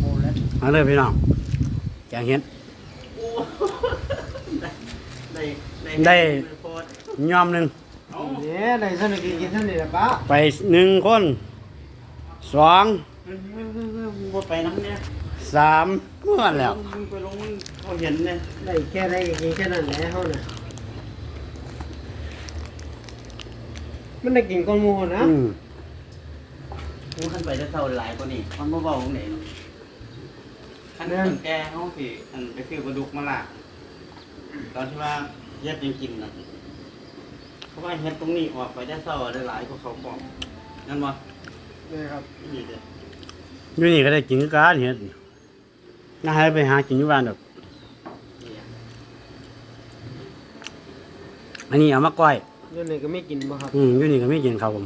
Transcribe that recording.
โอ้แล้วมาเลยพี่น้องแกงเห็ด ได้ได้ได้โพสต์ยอมหนึ่งเอ้าเนี่ยในสนุกกินเท่านี้แหละป้าไปหนึ่งคนสองมึงบ่ไปน้ำเนี่ยสามเมื่อแล้ว มึงไปลงมึงเขาเห็นเนี่ยได้แค่ได้กินแค่นั้นแหละเฮาน่ะมันได้กินก้อนหมูนะอืม มึงขึ้นไปได้เท่าหลายกว่านี่มันบ่เบาของไหนขั้นตั้งแกห้องสิอันไปซื้อปลาดุกมาละตอนที่ว่าเย็ดยังกินน่ะเพราะว่าเฮ็ดตรงนี้ออกไปได้เท่าได้หลายกว่าเขาบอกนั่นวะนี่ครับนี่เด้ออยู่นี่ก็ได้กินคือการเห็ดน่าให้ไปหากินอยู่บ้านดอกนี่อะอันนี้เอามาก้อยเดี๋ยวนี้ก็ไม่กินบ่ครับอืมอยู่นี่ก็ไม่กินครับผม